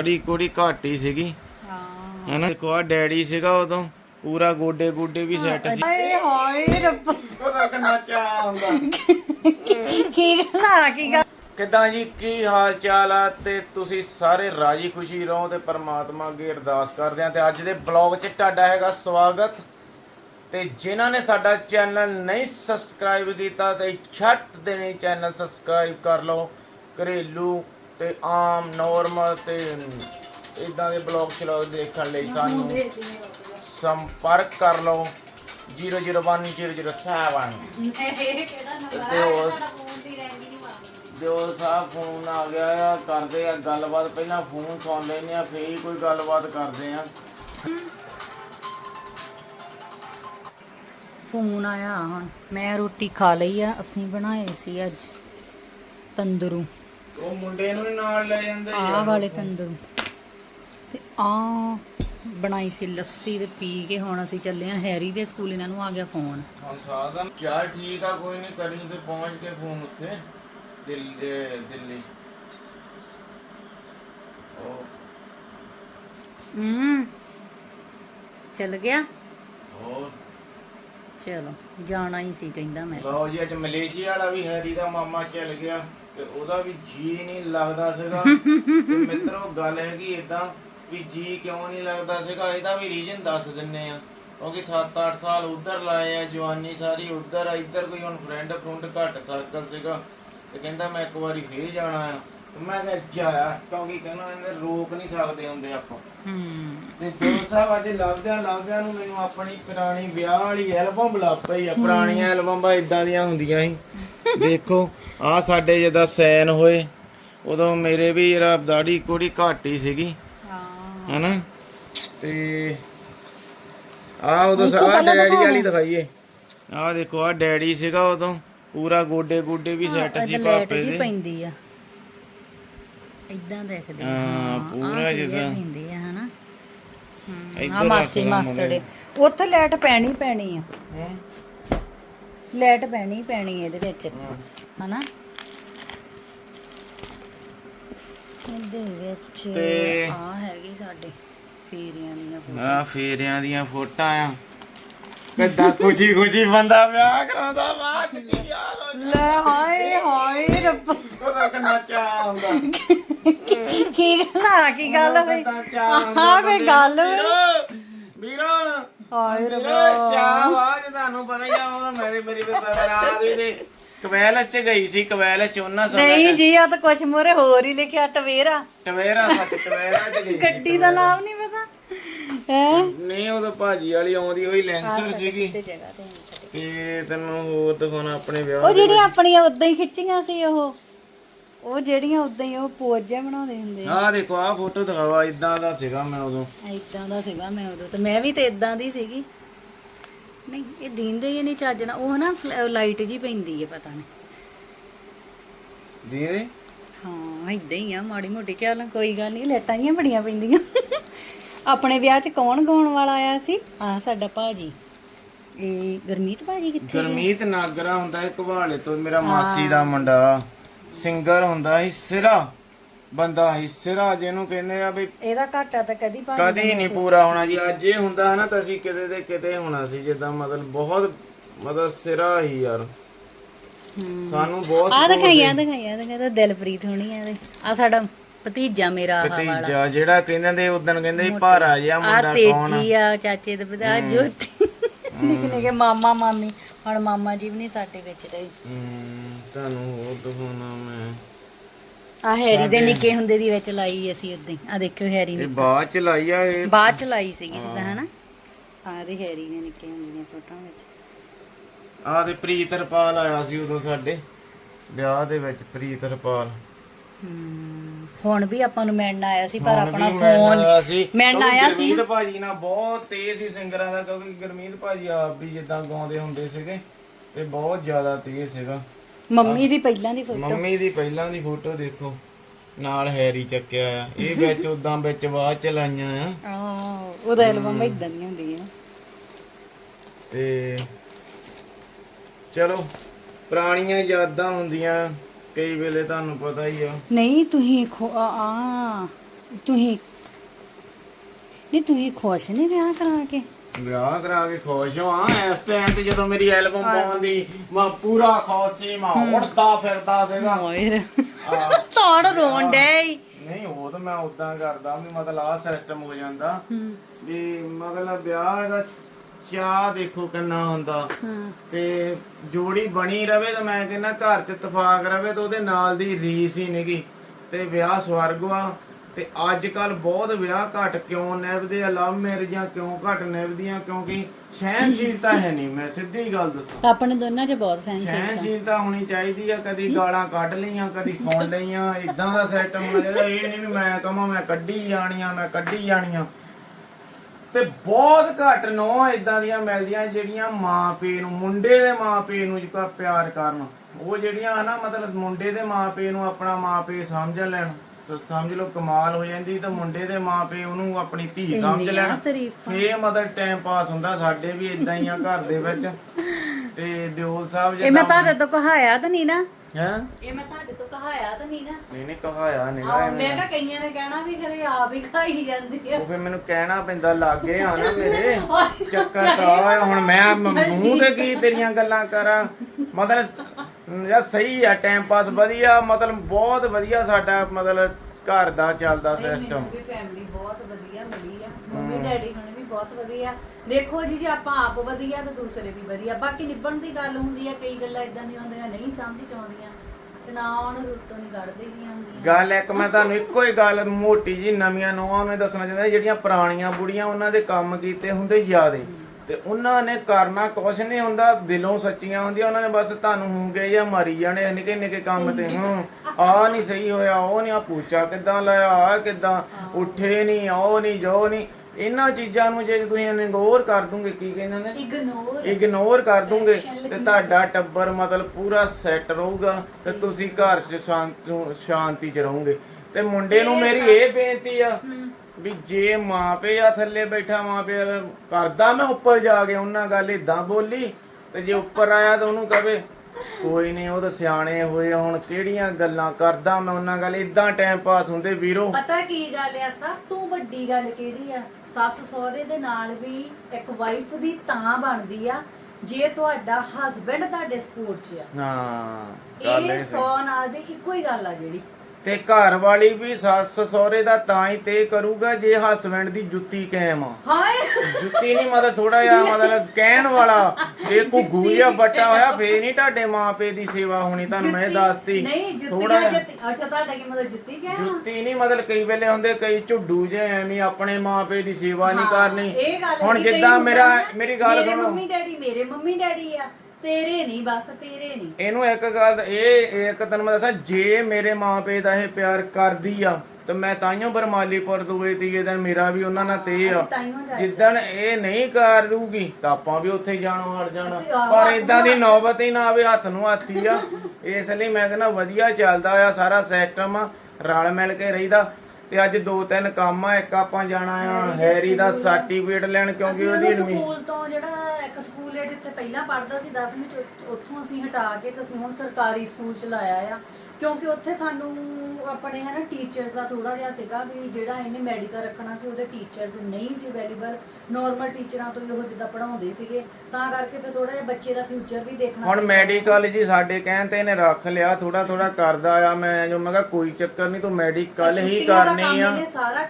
ਦਾੜੀ ਕੋੜੀ ਘੱਟ ਹੀ ਸੀਗੀ। ਹਾਂ। ਹਨਾ? ਦੇਖੋ ਆ ਡੈਡੀ ਸੀਗਾ ਉਦੋਂ। ਪੂਰਾ ਗੋਡੇ ਗੋਡੇ ਵੀ ਸੈੱਟ ਸੀ। ਹਾਏ ਹਾਏ ਰੱਬਾ। ਉਹਦਾ ਕਿੰਨਾ ਚਾਹ ਹੁੰਦਾ। ਕੀ ਗੱਲ ਆ ਕੀ ਗੱਲ? ਕਿੱਦਾਂ ਜੀ ਕੀ ਹਾਲ ਚਾਲ ਆ? ਤੇ ਤੁਸੀਂ ਸਾਰੇ ਰਾਜੀ ਖੁਸ਼ੀ ਰਹੋ ਤੇ ਪਰਮਾਤਮਾ ਅੱਗੇ ਅਰਦਾਸ ਕਰਦੇ ਆ ਤੇ ਅੱਜ ਦੇ ਬਲੌਗ 'ਚ ਤੁਹਾਡਾ ਹੈਗਾ ਸਵਾਗਤ। ਤੇ ਜਿਨ੍ਹਾਂ ਨੇ ਸਾਡਾ ਚੈਨਲ ਨਹੀਂ ਸਬਸਕ੍ਰਾਈਬ ਕੀਤਾ ਤੇ ਛੱਟ ਦੇਣੀ ਚੈਨਲ ਸਬਸਕ੍ਰਾਈਬ ਕਰ ਲਓ। ਘਰੇਲੂ ਤੇ ਆਮ ਨਾਰਮਲ ਤੇ ਇਦਾਂ ਦੇ ਬਲੌਗ ਚਲਾਓ ਦੇਖਣ ਲਈ ਸਾਨੂੰ ਸੰਪਰਕ ਕਰ ਲਓ। 001007 ਤੇ ਉਸ ਜੋ ਸਾਹਿਬ ਫੋਨ ਆ ਗਿਆ ਆ ਕਰਦੇ ਆ ਗੱਲਬਾਤ। ਪਹਿਲਾਂ ਫੋਨ ਸੁਣ ਲੈਨੇ ਆ ਫੇਰ ਕੋਈ ਗੱਲਬਾਤ ਕਰਦੇ ਆ। ਫੋਨ ਆਇਆ ਹੁਣ। ਮੈਂ ਰੋਟੀ ਖਾ ਲਈ ਆ ਅਸੀਂ ਬਣਾਏ ਸੀ ਅੱਜ ਤੰਦਰੂ। ਉਹ ਮੁੰਡੇ ਨੂੰ ਵੀ ਨਾਲ ਲੈ ਜਾਂਦੇ ਆਹ ਵਾਲੇ ਤੰਦਰੂ ਤੇ ਆ ਬਣਾਈ ਸੀ ਲੱਸੀ ਤੇ ਪੀ ਕੇ ਹੁਣ ਅਸੀਂ ਚੱਲੇ ਆ ਹੈਰੀ ਦੇ ਸਕੂਲ ਇਹਨਾਂ ਨੂੰ ਆ ਗਿਆ ਫੋਨ। ਹਾਂ ਸਾਧਨ ਚੱਲ ਠੀਕ ਆ ਕੋਈ ਨਹੀਂ ਕਰੀ ਤੇ ਪਹੁੰਚ ਕੇ ਫੋਨ ਉੱਥੇ ਦਿੱਲੀ ਦਿੱਲੀ। ਉਹ। ਹੂੰ ਚੱਲ ਗਿਆ? ਹੋਰ? ਚਲੋ ਜਾਣਾ ਹੀ ਸੀ ਕਹਿੰਦਾ ਮੈਂ। ਲਓ ਜੀ ਅੱਜ ਮਲੇਸ਼ੀਆ ਵਾਲਾ ਵੀ ਹੈਰੀ ਦਾ ਮਾਮਾ ਚੱਲ ਗਿਆ। ਤੇ ਉਹਦਾ ਵੀ ਜੀ ਨਹੀਂ ਲੱਗਦਾ ਸੀਗਾ। ਤੇ ਮਿੱਤਰੋ ਗੱਲ ਹੈਗੀ ਇਦਾਂ ਵੀ ਜੀ ਕਿਉਂ ਨਹੀਂ ਲੱਗਦਾ ਸੀਗਾ? ਇਹਦਾ ਵੀ ਰੀਜਨ ਦੱਸ ਦਿੰਨੇ ਆ। ਕਿਉਂਕਿ 7-8 ਸਾਲ ਉਧਰ ਲਾਏ ਆ ਜਵਾਨੀ ਸਾਰੀ ਉਧਰ ਆ ਇੱਧਰ ਕੋਈ ਹੁਣ ਫਰੈਂਡ ਫਰੁੰਡ ਘੱਟ ਸਰਕਲ ਸੀਗਾ। ਤੇ ਕਹਿੰਦਾ ਮੈਂ ਇੱਕ ਵਾਰੀ ਫੇਰ ਜਾਣਾ ਆ। ਤੇ ਮੈਂ ਕਿਹਾ ਜਾ ਕਿਉਂਕਿ ਕਹਿੰਦਾ ਇਹਨੇ ਰੋਕ ਨਹੀਂ ਸਕਦੇ ਹੁੰਦੇ ਆਪਾਂ। ਹੂੰ। ਤੇ ਦੋਸਤ ਸਾਹਿਬ ਅੱਜ ਲੱਭਦਿਆਂ ਲੱਭਦਿਆਂ ਨੂੰ ਮੈਨੂੰ ਆਪਣੀ ਪੁਰਾਣੀ ਵਿਆਹ ਵਾਲੀ ਐਲਬਮ ਲੱਭ ਪਈ ਆ। ਪੁਰਾਣੀਆਂ ਐਲਬਮਾਂ ਇਦਾਂ ਦੀਆਂ ਹੁੰਦੀਆਂ ਸੀ। ਦੇਖੋ ਆ ਸਾਡੇ ਜਿਹਦਾ ਸੈਨ ਹੋਏ ਉਦੋਂ ਮੇਰੇ ਵੀ ਜਰਾ ਦਾੜੀ ਕੋੜੀ ਘੱਟ ਹੀ ਸੀਗੀ। ਹਾਂ। ਹਨਾ? ਤੇ ਆ ਉਦੋਂ ਸਾਰਾ ਡੈਡੀ ਵਾਲੀ ਦਿਖਾਈਏ। ਆ ਦੇਖੋ ਆ ਡੈਡੀ ਸੀਗਾ ਉਦੋਂ। ਪੂਰਾ ਗੋਡੇ ਗੋਡੇ ਵੀ ਸੈੱਟ ਸੀ ਲੈਟ ਪਾਪੇ ਜੀ ਦੇ। ਪੈਂਦੀ ਆ। ਇਦਾਂ ਦੇਖਦੇ ਆ ਹਾਂ, ਪੂਰਾ ਜਿੱਦਾਂ। ਪੈਂਦੀ ਆ ਹਨਾ ਆ ਮਾਸੀ ਮਾਸੜੇ ਉੱਥੇ ਲੈਟ ਪੈਣੀ ਪੈਣੀ ਆ ਹੈਂ? ਲੈਟ ਪੈਣੀ ਪੈਣੀ ਇਹਦੇ ਵਿੱਚ। ਹਨਾ ਇਹਦੇ ਵਿੱਚ ਤੇ- ਆ ਹੈਗੀ ਸਾਡੇ ਫੇਰੀਆਂ ਦੀਆਂ ਫੋਟੋਆਂ। ਆ ਫੇਰਿਆਂ ਦੀਆਂ ਫੋਟਾਂ ਆ ਕਿੱਦਾਂ ਖੁਸ਼ੀ ਖੁਸ਼ੀ ਬੰਦਾ ਵਿਆਹ ਕਰਾਉਂਦਾ ਬਾਅਦ ਚ ਕੀ ਹਾਲ ਹੋ ਲੈ ਹਾਏ ਹਾਏ ਰੱਬਾ। ਉਹਦਾ ਕਿੰਨਾ ਚਾਹ ਹੁੰਦਾ। ਕੀ ਗੱਲ ਆ ਕੀ ਗੱਲ ਹੋਈ ਆਹ ਕੋਈ ਗੱਲ ਵੀਰੋ ਹਾਏ ਵੀਰੋ ਰੱਬਾ। ਚਾਹ ਬਾਅਦ ਤੁਹਾਨੂੰ ਪਤਾ ਹੀ ਆ ਉਹ ਮੇਰੀ ਮੇਰੀ ਬਰਾਤ ਵੀ ਤੇ ਕਵੈਲ ਚ ਗਈ ਸੀ ਕਵੈਲ ਚ ਉਹਨਾਂ ਨਹੀਂ ਜੀ ਆ ਤਾਂ ਕੁਛ ਮੋਰੇ ਹੋਰ ਹੀ ਲਿਖਿਆ ਟਵੇਰਾ। ਟਵੇਰਾ ਸੱਚ ਟਵੇਰਾ ਚ ਗਈ। ਗੱਡੀ ਦਾ ਨਾਮ ਨਹੀਂ ਹੈ? ਨਹੀਂ ਉਹ ਤਾਂ ਭਾਜੀ ਵਾਲੀ ਆਉਂਦੀ ਹੋਈ ਲੈਂਸਰ ਸੀਗੀ। ਤੇ ਤੈਨੂੰ ਹੋਰ ਦਿਖਾਉਣਾ ਆਪਣੇ ਵਿਆਹ ਉਹ ਜਿਹੜੀਆਂ ਆਪਣੀਆਂ ਉਦਾਂ ਹੀ ਖਿੱਚੀਆਂ ਸੀ ਉਹ ਉਹ ਜਿਹੜੀਆਂ ਉਦਾਂ ਹੀ ਉਹ ਪੋਜ ਜਿਹਾ ਬਣਾਉਂਦੇ ਹੁੰਦੇ ਆ। ਆਹ ਦੇਖੋ ਆਹ ਫੋਟੋ ਦਿਖਾਵਾ ਇਦਾਂ ਦਾ ਸੀਗਾ ਮੈਂ ਉਦੋਂ। ਇਦਾਂ ਦਾ ਸੀਗਾ ਮੈਂ ਉਦੋਂ ਤੇ ਮੈਂ ਵੀ ਤੇ ਇਦਾਂ ਦੀ ਸੀਗੀ। ਨਹੀਂ ਇਹ ਦੀਂਦੇ ਹੀ ਨਹੀਂ ਚੱਜ ਨਾਲ ਉਹ ਨਾ ਲਾਈਟ ਜੀ ਪੈਂਦੀ ਹੈ ਪਤਾ ਨਹੀਂ। ਦੀਦੇ ਹਾਂ ਇਦਾਂ ਹੀ ਆ ਮਾੜੀ ਮੋਟੀ ਚੱਲ ਕੋਈ ਗੱਲ ਨਹੀਂ ਲੈਟਾਂ ਹੀ ਬੜੀਆਂ ਪੈਂਦੀਆਂ। ਆਪਣੇ ਵਿਆਹ 'ਚ ਕੌਣ ਗਾਉਣ ਵਾਲਾ ਆਇਆ ਸੀ? ਆ ਸਾਡਾ ਭਾਜੀ। ਇਹ ਗਰਮੀਤ ਭਾਜੀ ਕਿੱਥੇ ਗਰਮੀਤ ਨਾਗਰਾ ਹੁੰਦਾ ਹੈ ਘਵਾਲੇ ਤੋਂ ਮੇਰਾ ਮਾਸੀ ਦਾ ਮੁੰਡਾ। ਸਿੰਗਰ ਹੁੰਦਾ ਸੀ ਸਿਰਾ। ਬੰਦਾ ਸੀ ਸਿਰਾ ਜਿਹਨੂੰ ਕਹਿੰਦੇ ਆ ਵੀ ਇਹਦਾ ਘਾਟਾ ਤਾਂ ਕਦੀ ਭਾਜੀ ਕਦੀ ਨਹੀਂ ਪੂਰਾ ਹੋਣਾ ਜੀ। ਅੱਜ ਇਹ ਹੁੰਦਾ ਨਾ ਤਾਂ ਅਸੀਂ ਕਿਤੇ ਤੇ ਕਿਤੇ ਹੋਣਾ ਸੀ ਜਿੱਦਾਂ ਮਤਲਬ ਬਹੁਤ ਮਤਲਬ ਸਿਰਾ ਹੀ ਯਾਰ। ਸਾਨੂੰ ਬਹੁਤ ਆ ਦਿਖਾਈਆਂ ਦਿਖਾਈਆਂ ਦਿਖਾਈਆਂ। ਦਿਲਪ੍ਰੀਤ ਹੋਣੀ ਆ ਆ ਸਾਡਾ ਭਤੀਜਾ ਮੇਰਾ ਆਹ ਵਾਲਾ। ਭਤੀਜਾ ਜਿਹੜਾ ਕਹਿੰਦੇ ਨੇ ਉਦੋਂ ਕਹਿੰਦੇ ਸੀ ਭਾਰਾ ਜਿਹਾ ਆ ਮੁੰਡਾ ਕੌਣ ਤੇਜੀ ਆ ਚਾਚੇ ਦੇ ਪਤਾ ਜੋਤੀ। ਨਿੱਕੇ ਨਿੱਕੇ ਮਾਮਾ ਮਾਮੀ ਹੁਣ ਮਾਮਾ ਜੀ ਵੀ ਨਹੀਂ ਸਾਡੇ ਵਿੱਚ ਰਹੇ। ਹਮ, ਤੁਹਾਨੂੰ ਹੋਰ ਦਿਖਾਉਣਾ ਮੈਂ। ਆ ਹੈਰੀ ਦੇ ਨਿੱਕੇ ਹੁੰਦੇ ਦੀ ਵਿੱਚ ਲਾਈ ਅਸੀਂ ਉਦਾਂ ਹੀ। ਆ ਦੇਖਿਓ ਹੈਰੀ ਇਹ ਨੇ ਬਾਅਦ ਚ ਲਾਈ ਆ ਇਹ? ਬਾਅਦ ਚ ਲਾਈ ਸੀਗੀ ਜਿੱਦਾਂ ਹਨਾ? ਆ ਦੇ ਹੈਰੀ ਨੇ ਨਿੱਕੇ ਹੁੰਦੇ ਦੀਆਂ ਫੋਟੋਆਂ ਵਿੱਚ। ਆਹ ਤੇ ਪ੍ਰੀਤ ਆਇਆ ਸੀ ਉਦੋਂ ਸਾਡੇ। ਵਿਆਹ ਦੇ ਵਿੱਚ ਪ੍ਰੀਤ ਹਰਪਾਲ ਹਮ, ਹੁਣ ਵੀ ਆਪਾਂ ਨੂੰ ਮਿਲਣ ਆਇਆ ਸੀ ਪਰ ਆਪਣਾ ਫੋਨ ਮਿਲਣ ਆਇਆ ਸੀ। ਗੁਰਮੀਤ ਭਾਜੀ ਨਾਲ ਬਹੁਤ ਤੇਜ਼ ਸੀ ਸਿੰਗਰਾਂ ਦਾ ਕਿਉਂਕਿ ਗੁਰਮੀਤ ਭਾਜੀ ਆਪ ਵੀ ਜਿੱਦਾਂ ਗਾਉਂਦੇ ਹੁੰਦੇ ਸੀਗੇ ਤੇ ਬਹੁਤ ਜ਼ਿਆਦਾ ਤੇਜ਼ ਸੀਗਾ। ਮੰਮੀ ਦੀ ਪਹਿਲਾਂ ਦੀ ਫੋਟੋ ਮੰਮੀ ਦੀ ਪਹਿਲਾਂ ਦੀ ਫੋਟੋ ਦੇਖੋ। ਨਾਲ ਹੈਰੀ ਚੱਕਿਆ ਆ। ਇਹ ਵਿੱਚ ਉਦਾਂ ਵਿੱਚ ਬਾਅਦ ਚ ਲਾਈਆਂ ਆ। ਆ ਉਹਦਾ ਐਲਬਮ ਇਦਾਂ ਦੀਆਂ ਹੁੰਦੀਆਂ ਤੇ ਚਲੋ ਪੁਰਾਣੀਆਂ ਯਾਦਾਂ ਹੁੰਦੀਆਂ। ਕਈ ਵੇਲੇ ਤੁਹਾਨੂੰ ਪਤਾ ਹੀ ਆ। ਨਹੀਂ ਤੁਸੀਂ ਖੋ- ਆ ਆ ਤੁਸੀਂ ਨਹੀਂ ਤੁਸੀਂ ਖੁਸ਼ ਨਹੀਂ ਵਿਆਹ ਕਰਾ ਕੇ? ਵਿਆਹ ਕਰਾ ਕੇ ਖੁਸ਼ ਹਾਂ ਇਸ ਟਾਈਮ ਤੇ ਜਦੋਂ ਮੇਰੀ ਐਲਬਮ ਪਾਉਂਦੀ ਮੈਂ ਪੂਰਾ ਖੁਸ਼ ਸੀ ਮੈਂ ਉੜਦਾ ਫਿਰਦਾ ਸੀਗਾ। ਹੋਇਰ ਤੋੜ ਰੋਣ ਡੈ ਨਹੀਂ ਉਹ ਤਾਂ ਮੈਂ ਉਦਾਂ ਕਰਦਾ ਵੀ ਮਤਲਬ ਆਹ ਸਿਸਟਮ ਹੋ ਜਾਂਦਾ। ਵੀ ਮਤਲਬ ਵਿਆਹ ਦਾ ਚਾਹ ਦੇਖੋ ਕਿੰਨਾ ਹੁੰਦਾ। ਤੇ ਜੋੜੀ ਬਣੀ ਰਵੇ ਤਾਂ ਮੈਂ ਕਹਿੰਦਾ ਘਰ 'ਚ ਇਤਫਾਕ ਰਵੇ ਤਾਂ ਉਹਦੇ ਨਾਲ ਦੀ ਰੀਸ ਹੀ ਨਹੀਂਗੀ ਤੇ ਵਿਆਹ ਸਵਰਗ ਆ ਤੇ ਅੱਜ ਕੱਲ ਬਹੁਤ ਵਿਆਹ ਘਟ ਕਿਉਂ ਨਿਭਦੇ ਆ? ਲਵ ਮੈਰਿਜਾਂ ਕਿਉਂ ਘਟ ਨਿਭਦੀਆਂ? ਕਿਉਂਕਿ ਸਹਿਨਸ਼ੀਲਤਾ ਹੈ ਨਹੀਂ। ਮੈਂ ਸਿੱਧੀ ਗੱਲ ਦੱਸਾਂ। ਆਪਣੇ ਦੋਨਾਂ 'ਚ ਬਹੁਤ ਹੈ ਸਹਿਨਸ਼ੀਲਤਾ ਹੋਣੀ ਚਾਹੀਦੀ ਆ। ਕਦੀ ਗਾਲਾਂ ਕੱਢ ਲਈਆਂ ਕਦੀ ਸੁਣ ਲਈਆਂ। ਇਦਾਂ ਦਾ ਸਿਸਟਮ ਹੋਣਾ ਚਾਹੀਦਾ ਇਹ ਨਹੀਂ ਵੀ ਮੈਂ ਕਹਾਂ ਮੈਂ ਕੱਢੀ ਜਾਣੀਆਂ ਮੈਂ ਕੱਢੀ ਜਾਣੀਆਂ। ਤੇ ਬਹੁਤ ਘੱਟ ਨੋ ਇਦਾਂ ਦੀਆਂ ਮਿਲਦੀਆਂ ਜਿਹੜੀਆਂ ਮਾਂ ਪੇ ਨੂੰ ਮੁੰਡੇ ਦੇ ਮਾਂ ਪੇ ਨੂੰ ਜਿਹੜਾ ਪਿਆਰ ਕਰਨ। ਉਹ ਜਿਹੜੀਆਂ ਹਨਾ ਮਤਲਬ ਮੁੰਡੇ ਦੇ ਮਾਂ ਪੇ ਨੂੰ ਆਪਣਾ ਮਾਂ ਪੇ ਸਮਝ ਲੈਣ ਤਾਂ ਸਮਝ ਲਓ ਕਮਾਲ ਹੋ ਜਾਂਦੀ ਤਾਂ ਮੁੰਡੇ ਦੇ ਮਾਂ ਪੇ ਉਹਨੂੰ ਆਪਣੀ ਧੀ ਸਮਝ ਲੈਣ। ਫੇਰ ਮਤਲਬ ਟਾਈਮ ਪਾਸ ਹੁੰਦਾ ਸਾਡੇ ਵੀ ਇਦਾਂ ਹੀ ਆ ਘਰ ਦੇ ਵਿੱਚ। ਤੇ ਦਿਓਲ ਸਾਹਿਬ ਇਹ ਮੈਂ ਤੁਹਾਡੇ ਤੋਂ ਕਹਾਇਆ ਤਾਂ ਨਹੀਂ ਨਾ ਹੈ? ਇਹ ਮੈਂ ਤੁਹਾਡੇ ਤੋਂ ਕਹਾਇਆ ਤਾਂ ਨਹੀਂ ਨਾ। ਨਹੀਂ ਨਹੀਂ ਕਹਾਇਆ ਨਹੀਂ ਆਹ ਮੈਂ ਕਿਹਾ ਕਈਆਂ ਨੇ ਕਹਿਣਾ ਵੀ ਖਰੇ ਆਪ ਹੀ ਖਾਈ ਜਾਂਦੀ ਆ। ਉਹ ਫਿਰ ਮੈਨੂੰ ਕਹਿਣਾ ਪੈਂਦਾ ਲਾਗੇ ਆ ਨਾ ਮੇਰੇ। ਚੱਕਰ ਤਾਂ ਆ ਹੁਣ ਮੈਂ ਮ- ਮੂੰਹ ਤੇ ਕੀ ਤੇਰੀਆਂ ਗੱਲਾਂ ਕਰਾਂ? ਮਤਲਬ ਯਾ ਸਹੀ ਆ ਟਾਈਮ ਪਾਸ ਵਧੀਆ ਮਤਲਬ ਬਹੁਤ ਵਧੀਆ ਸਾਡਾ ਮਤਲਬ ਘਰ ਦਾ ਚੱਲਦਾ ਸਿਸਟਮ ਵੀ ਫੈਮਿਲੀ ਬਹੁਤ ਵਧੀਆ ਮਿਲੀ ਆ। ਮੰਮੀ ਡੈਡੀ ਹੁਣ ਵੀ ਬਹੁਤ ਵਧੀਆ। ਦੇਖੋ ਜੀ ਜੇ ਆਪਾਂ ਆਪ ਵਧੀਆ ਤਾਂ ਦੂਸਰੇ ਵੀ ਵਧੀਆ। ਬਾਕੀ ਨਿਭਣ ਦੀ ਗੱਲ ਹੁੰਦੀ ਆ ਕਈ ਗੱਲਾਂ ਇਦਾਂ ਦੀਆਂ ਹੁੰਦੀਆਂ ਨਹੀਂ ਸਮਝ ਚ ਆਉਂਦੀਆਂ। ਤੇ ਨਾ ਉਹਨਾਂ ਨੂੰ ਉੱਤੋਂ ਨਹੀਂ ਕੱਢਦੇ ਗਈਆਂ ਹੁੰਦੀਆਂ ਗੱਲ ਇੱਕ ਮੈਂ ਤੁਹਾਨੂੰ ਇੱਕੋ ਹੀ ਗੱਲ ਮੋਟੀ ਜੀ ਨਵੀਆਂ ਨੋਆਂ ਨੂੰ ਦੱਸਣਾ ਚਾਹੁੰਦਾ ਜਿਹੜੀਆਂ ਪੁਰਾਣੀਆਂ ਬੁੜੀਆਂ ਉਹਨਾਂ ਦੇ ਕੰਮ ਕੀਤੇ ਹੁੰਦੇ ਜ਼ਿਆਦੇ। ਤੇ ਉਹਨਾਂ ਨੇ ਕਰਨਾ ਕੁਛ ਨਹੀਂ ਹੁੰਦਾ ਦਿਲੋਂ ਸੱਚੀਆਂ ਹੁੰਦੀਆਂ ਉਹਨਾਂ ਨੇ ਬਸ ਤੁਹਾਨੂੰ ਹੁੰਗੇ ਜਾਂ ਮਾਰੀ ਜਾਣੇ ਨਿੱਕੇ ਨਿੱਕੇ ਕੰਮ ਤੇ ਹੂੰ ਆ ਨਹੀਂ ਸਹੀ ਹੋਇਆ ਉਹ ਨਹੀਂ ਆ ਪੂਚਾ ਕਿੱਦਾਂ ਲਾਇਆ ਆ ਕਿੱਦਾਂ ਉੱਠੇ ਨਹੀਂ ਉਹ ਨਹੀਂ ਜੋ ਨਹੀਂ। ਇਹਨਾਂ ਚੀਜ਼ਾਂ ਨੂੰ ਜੇ ਤੁਸੀਂ ਇਗਨੋਰ ਕਰ ਦੂੰਗੇ ਕੀ ਕਹਿੰਦੇ ਨੇ? ਇਗਨੋਰ ਇਗਨੋਰ ਕਰ ਦੂੰਗੇ ਤੇ ਤੁਹਾਡਾ ਟੱਬਰ ਮਤਲਬ ਪੂਰਾ ਸੈੱਟ ਰਹੂਗਾ ਤੇ ਤੁਸੀਂ ਘਰ 'ਚ ਸ਼ਾਂਤ 'ਚ ਰਹੋਗੇ। ਤੇ ਮੁੰਡੇ ਨੂੰ ਮੇਰੀ ਇਹ ਬੇਨਤੀ ਆ ਵੀ ਜੇ ਮਾਂ ਪਿਓ ਆ ਥੱਲੇ ਬੈਠਾ ਮਾਂ ਵੱਲ ਕਰਦਾ ਮੈਂ ਉੱਪਰ ਜਾ ਕੇ ਉਹਨਾਂ ਗੱਲ ਇਦਾਂ ਬੋਲੀ ਤੇ ਜੇ ਉੱਪਰ ਆਇਆ ਤਾਂ ਉਹਨੂੰ ਕਵੇ ਕੋਈ ਨਹੀਂ ਉਹ ਤਾਂ ਸਿਆਣੇ ਹੋਏ ਹੁਣ ਕਿਹੜੀਆਂ ਗੱਲਾਂ ਕਰਦਾ ਮੈਂ ਉਹਨਾਂ ਗੱਲ? ਇਦਾਂ ਟਾਈਮ ਪਾਸ ਹੁੰਦੇ ਵੀਰੋ। ਪਤਾ ਕੀ ਗੱਲ ਆ ਸਭ ਤੋਂ ਵੱਡੀ ਗੱਲ ਕਿਹੜੀ ਆ? ਸੱਸ ਸਹੁਰੇ ਦੇ ਨਾਲ ਵੀ ਇੱਕ ਵਾਈਫ ਦੀ ਤਾਂ ਬਣਦੀ ਆ ਜੇ ਤੁਹਾਡਾ ਹਸਬੰਡ ਤੁਹਾਡੇ ਸਪੋਰਟ 'ਚ ਆ। ਹਾਂ ਗੱਲ ਇਹ ਇਹ ਸੌ ਨਾਲ ਦੀ ਇੱਕੋ ਹੀ ਗੱਲ ਆ ਜਿਹੜੀ। ਤੇ ਘਰ ਵਾਲੀ ਵੀ ਸੱਸ ਸਹੁਰੇ ਦਾ ਤਾਂ ਹੀ ਤੇ ਕਰੂਗਾ ਜੇ ਹਸਬੈਂਡ ਦੀ ਜੁੱਤੀ ਕਾਇਮ ਆ। ਹਾਏ। ਜੁੱਤੀ ਨਹੀਂ ਮਤਲਬ ਥੋੜਾ ਜਿਹਾ ਮਤਲਬ ਕਹਿਣ ਵਾਲਾ। ਜੇ ਘੁੱਗੂ ਜਿਹਾ ਬੱਟਾ ਹੋਇਆ ਫੇਰ ਨਹੀਂ ਤੁਹਾਡੇ ਮਾਪੇ ਦੀ ਸੇਵਾ ਹੋਣੀ ਤੁਹਾਨੂੰ ਮੈਂ ਦੱਸਤੀ। ਨਹੀਂ ਥੋੜਾ ਜੁੱਤੀ ਅੱਛਾ ਤੁਹਾਡਾ ਕੀ ਮਤਲਬ ਜੁੱਤੀ ਕਿਹਾ ਜੁੱਤੀ ਨਹੀਂ ਮਤਲਬ ਕਈ ਵੇਲੇ ਹੁੰਦੇ ਕਈ ਝੁੱਡੂ ਜੇ ਐਵੇਂ ਆਪਣੇ ਮਾਪੇ ਦੀ ਸੇਵਾ ਨਹੀਂ ਕਰਨੀ। ਇਹ ਗੱਲ ਹੁਣ ਕਈ ਜਿੱਦਾਂ ਹੁੰਦਾ ਮੇਰਾ ਨਾ, ਮੇਰੀ ਗੱਲ ਮੇਰੇ ਸੁਣੋ। ਮੰਮੀ ਡੈਡੀ ਮੇਰੇ ਮੰਮੀ ਡੈਡੀ ਆ। ਤੇਰੇ ਨਹੀਂ ਬਸ ਤੇਰੇ ਨਹੀਂ। ਇਹਨੂੰ ਇੱਕ ਗੱਲ ਇਹ ਇੱਕ ਤੈਨੂੰ ਮੈਂ ਦੱਸਾਂ ਜੇ ਮੇਰੇ ਮਾਪੇ ਦਾ ਇਹ ਪਿਆਰ ਕਰਦੀ ਆ ਤੇ ਮੈਂ ਤਾਈਓ ਬਰਮਾਲੀਪੁਰ ਦੂਏ ਤੀਏ ਦਿਨ ਮੇਰਾ ਵੀ ਉਹਨਾਂ ਨਾਲ ਤੇ ਆ। ਜਿੱਦਣ ਇਹ ਨਹੀਂ ਕਰ ਦੂਗੀ ਤਾਂ ਆਪਾਂ ਵੀ ਉੱਥੇ ਜਾਣੋਂ ਹਟ ਜਾਣਾ। ਪਰ ਇਦਾਂ ਦੀ ਨੌਬਤ ਹੀ ਨਾ ਆਵੇ ਹੱਥ ਨੂੰ ਹੱਥੀ ਆ। ਇਸ ਲਈ ਮੈਂ ਕਹਿੰਦਾ ਵਧੀਆ ਚੱਲਦਾ ਆ ਸਾਰਾ ਸਿਸਟਮ ਰਲ ਮਿਲ ਕੇ ਰਹੀਦਾ। ਤੇ ਅੱਜ ਦੋ ਤਿੰਨ ਕੰਮ ਆ ਇੱਕ ਆਪਾਂ ਜਾਣਾ ਆ ਹੈਰੀ ਦਾ ਸਰਟੀਫਿਕੇਟ ਲੈਣ ਕਿਉਂਕਿ ਉਹਦੀ ਉਹਨੂੰ ਐਡਮੀ ਸਕੂਲ ਤੋਂ ਜਿਹੜਾ ਇੱਕ ਸਕੂਲ ਹੈ ਜਿੱਥੇ ਪਹਿਲਾਂ ਪੜ੍ਹਦਾ ਸੀ 10ਵੀਂ ਚ ਉੱਥੋਂ ਅਸੀਂ ਹਟਾ ਕੇ ਤੇ ਅਸੀਂ ਹੁਣ ਸਰਕਾਰੀ ਸਕੂਲ ਚ ਲਾਇਆ ਆ। ਕਿਉਂਕਿ ਉੱਥੇ ਸਾਨੂੰ ਆਪਣੇ ਹੈ ਨਾ ਟੀਚਰਸ ਦਾ ਥੋੜਾ ਜਿਹਾ ਸੀਗਾ ਵੀ ਜਿਹੜਾ ਇਹਨੇ ਮੈਡੀਕਲ ਰੱਖਣਾ ਸੀ ਉਹਦੇ ਟੀਚਰਸ ਨਹੀਂ ਸੀ ਅਵੇਲੇਬਲ ਨਾਰਮਲ ਟੀਚਰਾਂ ਤੋਂ ਹੀ ਉਹ ਜਿੱਦਾਂ ਪੜ੍ਹਾਉਂਦੇ ਸੀਗੇ। ਤਾਂ ਕਰਕੇ ਫਿਰ ਥੋੜਾ ਜਿਹਾ ਬੱਚੇ ਦਾ ਫਿਊਚਰ ਵੀ ਦੇਖਣਾ ਹੁਣ ਮੈਡੀਕਲ ਜੀ ਸਾਡੇ ਕਹਿਣ ਤੇ ਇਹਨੇ ਰੱਖ ਲਿਆ ਥੋੜਾ ਥੋੜਾ ਕਰਦਾ ਆ ਮੈਂ ਜੋ ਮੈਂ ਕਿਹਾ ਕੋਈ ਚੱਕਰ ਨਹੀਂ ਤੂੰ ਮੈਡੀਕਲ ਹੀ ਕਰਨੀ ਆ।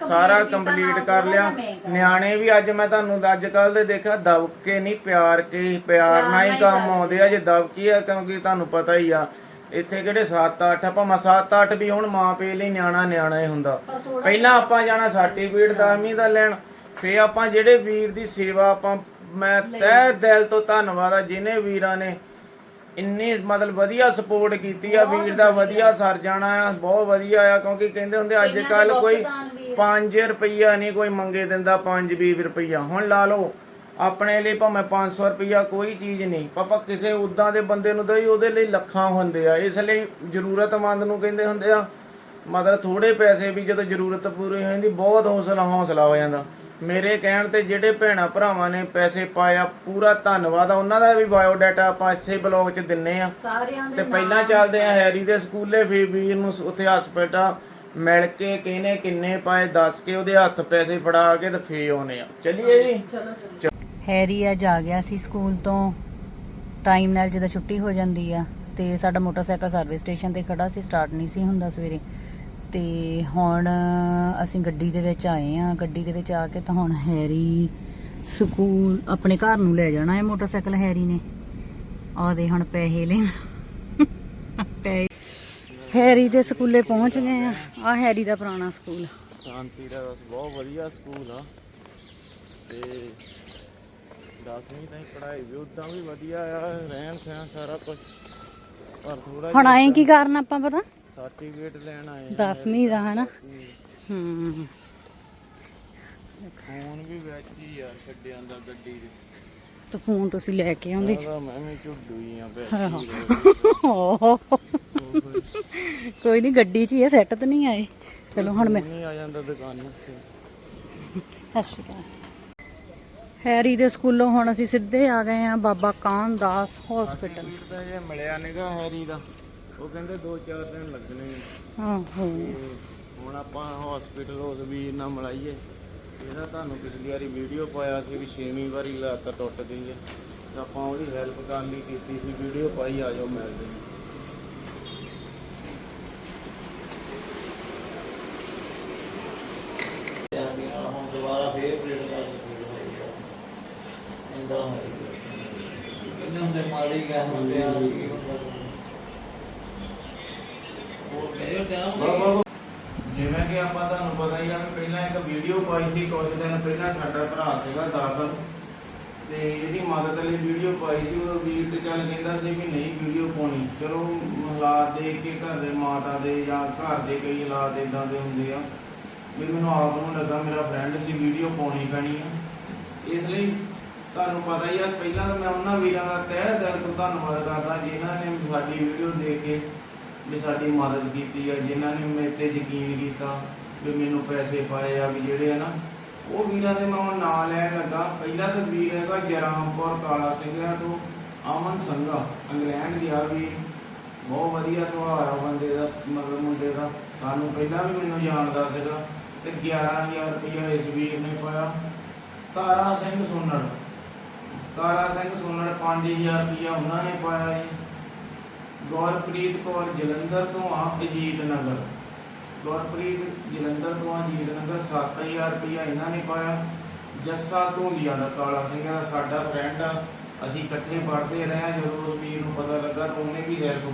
ਸਾਰਾ ਕੰਪਲੀਟ ਕਰ ਲਿਆ। ਜਿਹਾ। ਨਿਆਣੇ ਵੀ ਅੱਜ ਮੈਂ ਤੁਹਾਨੂੰ ਅੱਜ ਕੱਲ ਦੇ ਦੇਖਿਆ ਦਬ ਕੇ ਨਹੀਂ ਪਿਆਰ ਕੇ ਪਿਆਰ ਨਾਲ ਹੀ ਕੰਮ ਆਉਂਦੇ ਆ ਜੇ ਦਬ ਕੀ ਆ ਕਿਉਂਕਿ ਤੁਹਾਨੂੰ ਪਤਾ ਹੀ ਆ ਇੱਥੇ ਕਿਹੜੇ 7-8 ਭਾਵੇਂ 7-8 ਵੀ ਹੁਣ ਮਾਂ ਪੇ ਲਈ ਨਿਆਣਾ ਨਿਆਣਾ ਹੀ ਹੁੰਦਾ। ਪਹਿਲਾਂ ਆਪਾਂ ਜਾਣਾ ਸਰਟੀਫਿਕੇਟ ਦਸਵੀਂ ਦਾ ਲੈਣ ਫੇ ਆਪਾਂ ਜਿਹੜੇ ਵੀਰ ਦੀ ਸੇਵਾ ਆਪਾਂ ਮੈਂ ਤਹਿ ਦਿਲ ਤੋਂ ਧੰਨਵਾਦ ਆ ਜਿਨੇ ਵੀਰਾਂ ਨੇ ਇੰਨੀ ਮਤਲਬ ਵਧੀਆ ਸਪੋਰਟ ਕੀਤੀ ਆ ਵੀਰ ਦਾ ਵਧੀਆ। ਸਰ ਜਾਣਾ ਆ ਬਹੁਤ ਵਧੀਆ ਆ ਕਿਉਂਕਿ ਕਹਿੰਦੇ ਹੁੰਦੇ ਅੱਜ ਕੱਲ ਕੋਈ ਭੁਗਤਾਨ ਵੀ 5 ਰੁਪਈਆ ਨਹੀਂ ਕੋਈ ਮੰਗੇ ਦਿੰਦਾ 5 20 ਰੁਪਈਆ। ਹੁਣ ਲਾ ਲਓ ਆਪਣੇ ਲਈ ਭਾਵੇਂ 500 ਰੁਪਈਆ ਕੋਈ ਚੀਜ਼ ਨਹੀਂ। ਪਾਪਾ ਕਿਸੇ ਉਦਾਂ ਦੇ ਬੰਦੇ ਨੂੰ ਦਈ ਉਹਦੇ ਲਈ ਲੱਖਾਂ ਹੁੰਦੇ ਆ। ਇਸ ਲਈ ਜ਼ਰੂਰਤਮੰਦ ਨੂੰ ਕਹਿੰਦੇ ਹੁੰਦੇ ਆ ਮਤਲਬ ਥੋੜੇ ਪੈਸੇ ਵੀ ਜਦੋਂ ਜ਼ਰੂਰਤ ਪੂਰੀ ਹੋ ਜਾਂਦੀ ਬਹੁਤ ਹੌਸਲਾ ਹੌਸਲਾ ਹੋ ਜਾਂਦਾ। ਮੇਰੇ ਕਹਿਣ ਤੇ ਜਿਹੜੇ ਭੈਣਾ ਭਰਾਵਾਂ ਨੇ ਪੈਸੇ ਪਾਇਆ ਪੂਰਾ ਧੰਨਵਾਦ ਆ। ਉਹਨਾਂ ਦਾ ਵੀ ਬਾਇਓ ਡਾਟਾ ਆਪਾਂ ਇਸੇ ਬਲੌਗ 'ਚ ਦਿੰਨੇ ਆ। ਸਾਰਿਆਂ ਤੇ ਪਹਿਲਾਂ ਚੱਲਦੇ ਆ ਹੈਰੀ ਦੇ ਸਕੂਲੇ ਫਿਰ ਵੀਰ ਨੂੰ ਉੱਥੇ ਹਸਪੀਟਲ ਮਿਲ ਕੇ ਕਿਹਨੇ ਕਿੰਨੇ ਪਾਏ ਦੱਸ ਕੇ ਉਹਦੇ ਹੱਥ ਪੈਸੇ ਫੜਾ ਕੇ ਤੇ ਫੇ ਆਉਨੇ ਆ। ਚੱਲੀਏ ਜੀ? ਚਲੋ ਚਲੋ। ਹੈਰੀ ਅੱਜ ਆ ਗਿਆ ਸੀ ਸਕੂਲ ਤੋਂ। ਟਾਈਮ ਨਾਲ ਜਦੋਂ ਛੁੱਟੀ ਹੋ ਜਾਂਦੀ ਆ ਤੇ ਸਾਡਾ ਮੋਟਰਸਾਈਕਲ ਸਰਵਿਸ ਸਟੇਸ਼ਨ ਤੇ ਖੜਾ ਸੀ ਸਟਾਰਟ ਨਹੀਂ ਸੀ ਹੁੰਦਾ ਸਵੇਰੇ। ਤੇ ਹੁਣ ਅਸੀਂ ਗੱਡੀ ਦੇ ਵਿੱਚ ਆਏ ਆ, ਗੱਡੀ ਦੇ ਵਿੱਚ ਆ ਕੇ ਤਾਂ ਹੁਣ ਹੈਰੀ ਸਕੂਲ, ਆਪਣੇ ਘਰ ਨੂੰ ਲੈ ਜਾਣਾ ਹੈ ਮੋਟਰਸਾਈਕਲ ਹੈਰੀ ਨੇ। ਆ ਦੇ ਹੁਣ ਪੈਸੇ ਲੈ ਪੈ ਹੈਰੀ ਦੇ ਸਕੂਲੇ ਪਹੁੰਚ ਗਏ ਆ। ਆ ਹੈਰੀ ਦਾ ਪੁਰਾਣਾ ਸਕੂਲ। ਸ਼ਾਂਤੀ ਦਾ ਬਹੁਤ ਵਧੀਆ ਸਕੂਲ ਆ। ਤੇ 10ਵੀਂ ਤਾਈਂ ਪੜ੍ਹਾਈ ਵੀ ਉਦਾਂ ਵੀ ਵਧੀਆ ਆ ਰਹਿਣ ਸਹਿਣ ਸਾਰਾ ਕੁਝ ਪਰ ਥੋੜਾ ਹੁਣ ਆਏ ਕੀ ਕਾਰਨ ਆਪਾਂ ਪਤਾ? ਸਰਟੀਫਿਕੇਟ ਲੈਣ ਆਏ ਆ। 10ਵੀਂ ਦਾ ਹਨਾ? ਹੂੰ। ਫੋਨ ਵੀ ਵਿੱਚ ਹੀ ਆ ਛੱਡਿਆਂ ਦਾ ਗੱਡੀ ਦੇ। ਤਾਂ ਫੋਨ ਤੁਸੀਂ ਲੈ ਕੇ ਆਉਂਦੇ। ਉਹਦਾ ਮੈਂ ਵੀ ਝੁੱਡੂ ਹੀ ਆ ਓਹ। ਕੋਈ ਨਹੀਂ ਗੱਡੀ 'ਚ ਹੀ ਹੈ ਸੈੱਟ ਤਾਂ ਨਹੀਂ ਆਏ। ਚਲੋ ਹੁਣ ਮੈਂ ਨਹੀਂ ਆ ਜਾਂਦਾ ਦੁਕਾਨ ਤੇ ਸਤਿ ਸ਼੍ਰੀ ਅਕਾਲ। ਹੈਰੀ ਦੇ ਸਕੂਲੋਂ ਹੁਣ ਅਸੀਂ ਸਿੱਧੇ ਆ ਗਏ ਆ ਬਾਬਾ ਕਾਨ ਦਾਸ ਹਸਪੀਟਲ ਵੀਰ ਦਾ ਜੇ ਮਿਲਿਆ ਨਿਗਾ ਹੈਰੀ ਦਾ। ਉਹ ਕਹਿੰਦੇ 2-4 ਦਿਨ ਲੱਗਣੇ ਆਹੋ। ਹੁਣ ਆਪਾਂ ਹਸਪੀਟਲ ਉਸ ਵੀਰ ਨਾਲ ਮਿਲਾਈਏ। ਇਹਦਾ ਤੁਹਾਨੂੰ ਪਿਛਲੀ ਵਾਰੀ ਵੀਡੀਓ ਪਾਇਆ ਸੀ ਵੀ ਛੇਵੀਂ ਵਾਰੀ ਲੱਤ ਟੁੱਟ ਗਈ ਹੈ। ਆਪਾਂ ਉਹਦੀ ਹੈਲਪ ਕਰਨ ਲਈ ਕੀਤੀ ਸੀ। ਵੀਡੀਓ ਪਾਈ ਆ ਜਾਓ ਮਿਲਦੇ ਹਾਂ ਹੁਣ ਦੁਬਾਰਾ ਫੇਰ ਪਲੇਟ ਕਰ ਦਿੱਤੀ ਇੰਦਾ ਕਿੰਨੇ ਹੁੰਦੇ ਮਾੜੀ ਗਏ ਹੁੰਦੇ ਆ, ਕੀ ਹੁੰਦਾ ਉਹ ਮੇਰੇ ਟਾਈਮ ਜਿਵੇਂ ਕਿ ਆਪਾਂ ਤੁਹਾਨੂੰ ਪਤਾ ਹੀ ਆ ਕਿ ਪਹਿਲਾਂ ਇੱਕ ਵੀਡੀਓ ਪਾਈ ਸੀ ਕੁਝ ਦਿਨ ਪਹਿਲਾਂ ਸਾਡਾ ਭਰਾ ਸੀਗਾ ਦਾਦਲ ਤੇ ਇਹਦੀ ਮਦਦ ਲਈ ਵੀਡੀਓ ਪਾਈ ਸੀ, ਉਹ ਵੀਰ ਤੇ ਚੱਲ ਕਹਿੰਦਾ ਸੀ ਵੀ ਨਹੀਂ ਵੀਡੀਓ ਪਾਉਣੀ। ਚਲੋ, ਹਾਲਾਤ ਦੇਖ ਕੇ ਘਰ ਦੇ ਮਾਤਾ ਦੇ ਜਾਂ ਘਰ ਦੇ ਕਈ ਹਾਲਾਤ ਇਦਾਂ ਦੇ ਹੁੰਦੇ ਆ। ਵੀ ਮੈਨੂੰ ਆਪ ਨੂੰ ਲੱਗਾ ਮੇਰਾ ਫਰੈਂਡ ਸੀ ਵੀਡੀਓ ਪਾਉਣੀ ਪੈਣੀ ਆ। ਇਸ ਲਈ ਤੁਹਾਨੂੰ ਪਤਾ ਹੀ ਆ, ਪਹਿਲਾਂ ਤਾਂ ਮੈਂ ਉਹਨਾਂ ਵੀਰਾਂ ਦਾ ਤਹਿ ਦਿਲ ਤੋਂ ਧੰਨਵਾਦ ਕਰਦਾ ਜਿਨ੍ਹਾਂ ਨੇ ਸਾਡੀ ਵੀਡੀਓ ਦੇਖ ਕੇ ਵੀ ਸਾਡੀ ਮਦਦ ਕੀਤੀ ਆ, ਜਿਨ੍ਹਾਂ ਨੇ ਮੇਰੇ ਤੇ ਯਕੀਨ ਕੀਤਾ ਵੀ ਮੈਨੂੰ ਪੈਸੇ ਪਾਏ ਆ ਵੀ ਜਿਹੜੇ ਆ ਨਾ, ਉਹ ਵੀਰਾਂ ਦੇ ਮੈਂ ਹੁਣ ਨਾਂ ਲੈਣ ਲੱਗਾ। ਪਹਿਲਾ ਤਾਂ ਵੀਰ ਹੈਗਾ ਜਰਾਮਪੁਰ ਕਾਲਾ ਸਿੰਘਾਂ ਤੋਂ, ਅਮਨ ਸੰਘਾ, ਇੰਗਲੈਂਡ ਗਿਆ ਵੀ ਬਹੁਤ ਵਧੀਆ ਸੁਭਾਅ ਆ ਬੰਦੇ ਦਾ, ਮਤਲਬ ਮੁੰਡੇ ਦਾ। ਸਾਨੂੰ ਪਹਿਲਾਂ ਵੀ ਮੈਨੂੰ ਜਾਣਦਾ ਸੀਗਾ ਤੇ 11000 ਰੁਪਇਆ ਇਸ ਵੀਰ ਨੇ ਪਾਇਆ। ਤਾਰਾ ਸਿੰਘ ਸੋਨੜ। ਤਾਰਾ ਸਿੰਘ ਸੋਨੜ 5000 ਰੁਪਇਆ ਉਹਨਾਂ ਨੇ ਪਾਇਆ ਜੀ। ਗੁਰਪ੍ਰੀਤ ਕੌਰ ਜਲੰਧਰ ਤੋਂ ਆ ਅਜੀਤ ਨਗਰ। ਗੁਰਪ੍ਰੀਤ ਜਲੰਧਰ ਤੋਂ ਆ ਅਜੀਤ ਨਗਰ 7000 ਰੁਪਇਆ ਇਹਨਾਂ ਨੇ ਪਾਇਆ। ਜੱਸਾ ਧੂਲੀਆ ਦਾ ਕਾਲਾ ਸਿੰਘ ਦਾ ਸਾਡਾ ਫਰੈਂਡ ਆ। ਅਸੀਂ ਇਕੱਠੇ ਪੜ੍ਹਦੇ ਰਹੇ ਹਾਂ। ਜਦੋਂ ਵੀਰ ਨੂੰ ਪਤਾ ਲੱਗਾ ਤਾਂ ਉਹਨੇ ਵੀ ਹੈਲਪ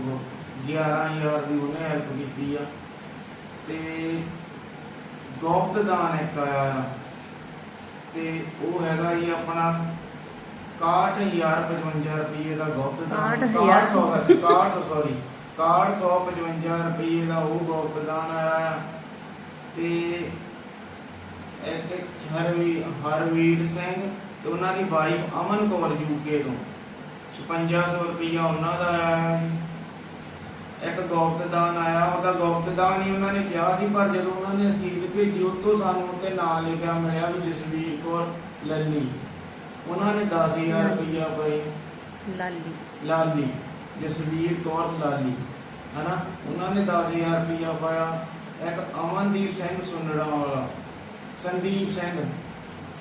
11000 ਦੀ ਉਹਨੇ ਹੈਲਪ ਕੀਤੀ ਆ। ਤੇ ਗੁਪਤ ਦਾਨ ਇੱਕ ਆਇਆ ਆ। ਤੇ ਉਹ ਹੈਗਾ ਜੀ ਆਪਣਾ 61055 ਰੁਪਏ ਦਾ ਗੁਪਤ ਦਾਨ। 61,000 61 ਸੌਰੀ 6155 ਰੁਪਏ ਦਾ ਉਹ ਗੁਪਤ ਦਾਨ ਆਇਆ। ਆ ਤੇ ਇੱਕ ਹਰਵੀ ਹਰਵੀਰ ਸਿੰਘ ਤੇ ਉਹਨਾਂ ਦੀ ਵਾਈਫ ਅਮਨ ਕੌਰ ਯੂਕੇ ਤੋਂ। 5600 ਰੁਪਇਆ ਉਹਨਾਂ ਦਾ ਆਇਆ ਇੱਕ ਗੁਪਤ ਦਾਨ ਆਇਆ ਉਹਦਾ ਗੁਪਤ ਦਾਨ ਹੀ ਉਹਨਾਂ ਨੇ ਕਿਹਾ ਸੀ ਪਰ ਜਦੋਂ ਉਹਨਾਂ ਨੇ ਰਸੀਦ ਭੇਜੀ ਉੱਤੋਂ ਸਾਨੂੰ ਉੱਤੇ ਨਾਂ ਲਿਖਿਆ ਮਿਲਿਆ ਵੀ ਜਸਵੀਰ ਕੌਰ ਲੱਲੀ। ਉਹਨਾਂ ਨੇ 10000 ਰੁਪਇਆ ਪਏ ਲਾਲੀ। ਲਾਲੀ ਜਸਵੀਰ ਕੌਰ ਲਾਲੀ ਹਨਾ? ਉਹਨਾਂ ਨੇ 10000 ਰੁਪਇਆ ਪਾਇਆ। ਇੱਕ ਅਮਨਦੀਪ ਸਿੰਘ ਸੁਨੜਾ ਵਾਲਾ ਸੰਦੀਪ ਸਿੰਘ।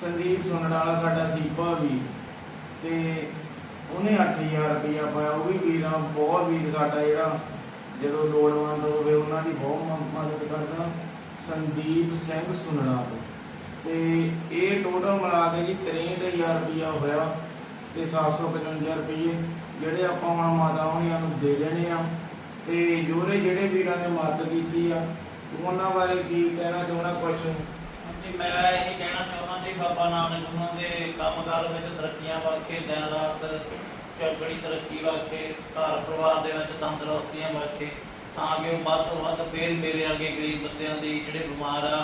ਸੰਦੀਪ ਸੁਨੜਾ ਵਾਲਾ ਸਾਡਾ ਸੀਪਾ ਵੀ। ਤੇ ਉਹਨੇ 8000 ਰੁਪਇਆ ਪਾਇਆ। ਉਹ ਵੀ ਵੀਰਾਂ ਬਹੁਤ ਵੀਰ ਸਾਡਾ ਜਿਹੜਾ ਜਦੋਂ ਲੋੜਵੰਦ ਹੋਵੇ ਉਹਨਾਂ ਦੀ ਬਹੁਤ ਮਦਦ ਕਰਦਾ। ਸੰਦੀਪ ਸਿੰਘ ਸੁਨੜਾ ਤੋਂ। ਤੇ ਇਹ ਟੋਟਲ ਮਿਲਾ ਕੇ ਜੀ 63000 ਰੁਪਇਆ ਹੋਇਆ ਤੇ 755 ਰੁਪਏ ਜਿਹੜੇ ਆਪਾਂ ਹੁਣ ਮਾਤਾ ਹੋਣੀਆਂ ਨੂੰ ਦੇ ਦੇਣੇ ਆ। ਤੇ ਜੋਰੇ ਜਿਹੜੇ ਵੀਰਾਂ ਨੇ ਮਦਦ ਕੀਤੀ ਆ, ਉਹਨਾਂ ਬਾਰੇ ਕੀ ਕਹਿਣਾ ਚਾਹੁੰਦਾ ਕੁਛ? ਜੀ ਮੈਂ ਇਹ ਕਹਿਣਾ ਚਾਹੁੰਦਾ ਜੀ, ਬਾਬਾ ਨਾਨਕ ਉਹਨਾਂ ਦੇ ਕੰਮਕਾਰ ਵਿੱਚ ਤਰੱਕੀਆਂ ਬਖਸ਼ੇ ਦਿਨ ਰਾਤ ਚੜ੍ਹਦੀ ਤਰੱਕੀ ਬਖਸ਼ੇ ਘਰ ਪਰਿਵਾਰ ਦੇ ਵਿੱਚ ਤੰਦਰੁਸਤੀਆਂ ਬਖਸ਼ੇ ਤਾਂ ਕਿ ਉਹ ਵੱਧ ਤੋਂ ਵੱਧ ਫੇਰ ਮੇਰੇ ਵਰਗੇ ਗਰੀਬ ਬੰਦਿਆਂ ਦੀ ਜਿਹੜੇ ਬਿਮਾਰ ਆ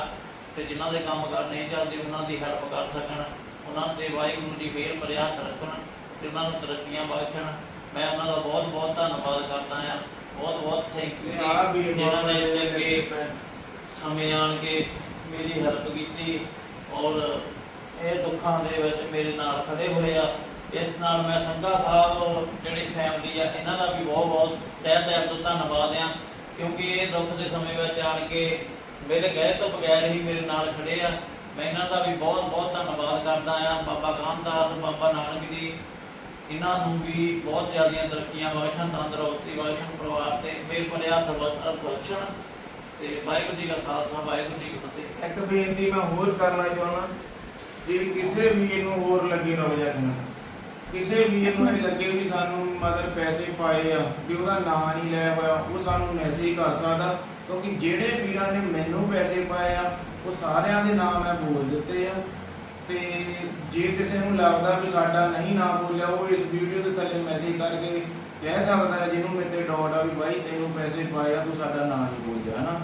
ਤੇ ਜਿਨ੍ਹਾਂ ਦੇ ਕੰਮਕਾਰ ਨਹੀਂ ਚੱਲਦੇ ਉਹਨਾਂ ਦੀ ਹੈਲਪ ਕਰ ਸਕਣ ਉਹਨਾਂ ਦੇ ਵਾਹਿਗੁਰੂ ਦੀ ਮਿਹਰ ਭਰਿਆ ਹੱਥ ਰੱਖਣ ਤੇ ਉਹਨਾਂ ਨੂੰ ਤਰੱਕੀਆਂ ਬਖਸ਼ਣ। ਮੈਂ ਉਹਨਾਂ ਦਾ ਬਹੁਤ ਬਹੁਤ ਧੰਨਵਾਦ ਕਰਦਾ ਹਾਂ। ਬਹੁਤ ਬਹੁਤ ਥੈਂਕ ਯੂ ਜਿਨ੍ਹਾਂ ਨੇ ਅੱਗੇ ਸਮੇਂ ਆਣ ਕੇ ਮੇਰੀ ਹੈਲਪ ਕੀਤੀ ਔਰ ਇਹ ਦੁੱਖਾਂ ਦੇ ਵਿੱਚ ਮੇਰੇ ਨਾਲ ਖੜੇ ਹੋਏ ਆ। ਇਸ ਨਾਲ ਮੈਂ ਸੰਧਾ ਸਾਹਿਬ ਜਿਹੜੀ ਫੈਮਿਲੀ ਆ ਇਹਨਾਂ ਦਾ ਵੀ ਬਹੁਤ ਬਹੁਤ ਤਹਿ ਦਿਲ ਤੋਂ ਧੰਨਵਾਦ ਆ। ਕਿਉਂਕਿ ਇਹ ਦੁੱਖ ਦੇ ਸਮੇਂ ਵਿੱਚ ਆਣ ਕੇ ਮੇਰੇ ਗਏ ਤੋਂ ਬਗੈਰ ਹੀ ਮੇਰੇ ਨਾਲ ਖੜੇ ਆ। ਮੈਂ ਇਹਨਾਂ ਦਾ ਵੀ ਬਹੁਤ ਬਹੁਤ ਧੰਨਵਾਦ ਕਰਦਾ ਆ। ਬਾਬਾ ਕਾਮਦਾਸ ਬਾਬਾ ਨਾਨਕ ਜੀ, ਇਹਨਾਂ ਨੂੰ ਵੀ ਬਹੁਤ ਜ਼ਿਆਦੀਆਂ ਤਰੱਕੀਆਂ ਬਖਸ਼ਣ ਤੰਦਰੁਸਤੀ ਬਖਸ਼ਣ ਪਰਿਵਾਰ ਤੇ ਮੇਰੇ ਭਲੇ ਹੱਥ ਬਖਸ਼ਣ। ਤੇ ਵਾਹਿਗੁਰੂ ਜੀ ਕਾ ਖਾਲਸਾ, ਵਾਹਿਗੁਰੂ ਜੀ ਕੀ ਫਤਿਹ। ਇੱਕ ਬੇਨਤੀ ਮੈਂ ਹੋਰ ਕਰਨਾ ਚਾਹੁੰਦਾ। ਜੇ ਕਿਸੇ ਵੀਰ ਨੂੰ ਹੋਰ ਲੱਗੇ ਰੋ ਜਾਣਾ ਕਿਸੇ ਵੀਰ ਨੂੰ ਇਹ ਲੱਗੇ ਵੀ ਸਾਨੂੰ ਮਦਰ ਪੈਸੇ ਪਾਏ ਆ, ਵੀ ਉਹਦਾ ਨਾਂ ਨਹੀਂ ਲੈ ਹੋਇਆ ਉਹ ਸਾਨੂੰ ਮੈਸੇਜ ਕਰ ਸਕਦਾ। ਕਿਉਂਕਿ ਜਿਹੜੇ ਵੀਰਾਂ ਨੇ ਮੈਨੂੰ ਪੈਸੇ ਪਾਏ ਆ, ਉਹ ਸਾਰਿਆਂ ਦੇ ਨਾਮ ਮੈਂ ਬੋਲ ਦਿੱਤੇ ਆ। ਤੇ ਜੇ ਕਿਸੇ ਨੂੰ ਲੱਗਦਾ ਵੀ ਸਾਡਾ ਨਹੀਂ ਨਾਮ ਬੋਲਿਆ, ਉਹ ਇਸ ਵੀਡੀਓ ਦੇ ਥੱਲੇ ਮੈਸੇਜ ਕਰਕੇ ਕਹਿ ਸਕਦਾ ਹੈ, ਜਿਹਨੂੰ ਮੇਰੇ ਤੇ ਡਾਊਟ ਆ ਵੀ ਬਾਈ ਤੈਨੂੰ ਪੈਸੇ ਪਾਏ ਆ, ਤੂੰ ਸਾਡਾ ਨਾਮ ਨਹੀਂ ਬੋਲਿਆ, ਹਨਾ?